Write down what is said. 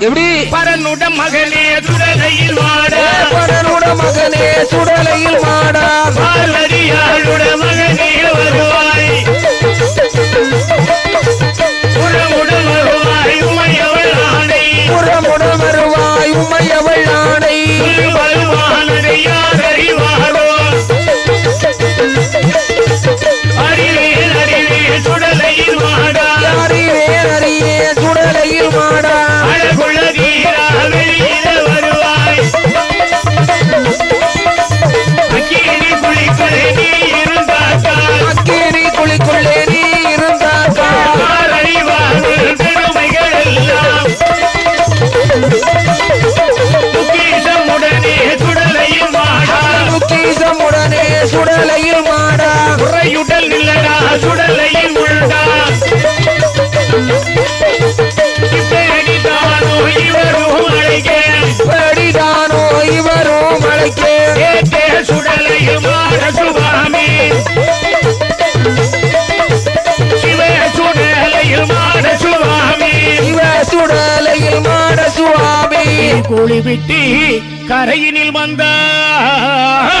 எப்படி? பரனுட மகனே துடலையில் வாட. பரனுட மகனே சுடலையில் மாடா பார்வதியாளுட மகனே வருவாய். உமையவள் ஆணை. புறமுட வருவாய் உமையவள் ஆணை. சுடலையில் மாடா. குறையுடல் இல்லடா சுடலையில் உண்டா இப்படித்தானோ இவரும் அழைக்க. படிதானோ இவரும் மலைக்கே ஏற்றே சுடலையில் மாட சுவாமி. சிவ சுடலையில் மாட சுவாமி. இவ சுடலையில் மாட சுவாமி. கூலி விட்டி கரையினில் வந்தார்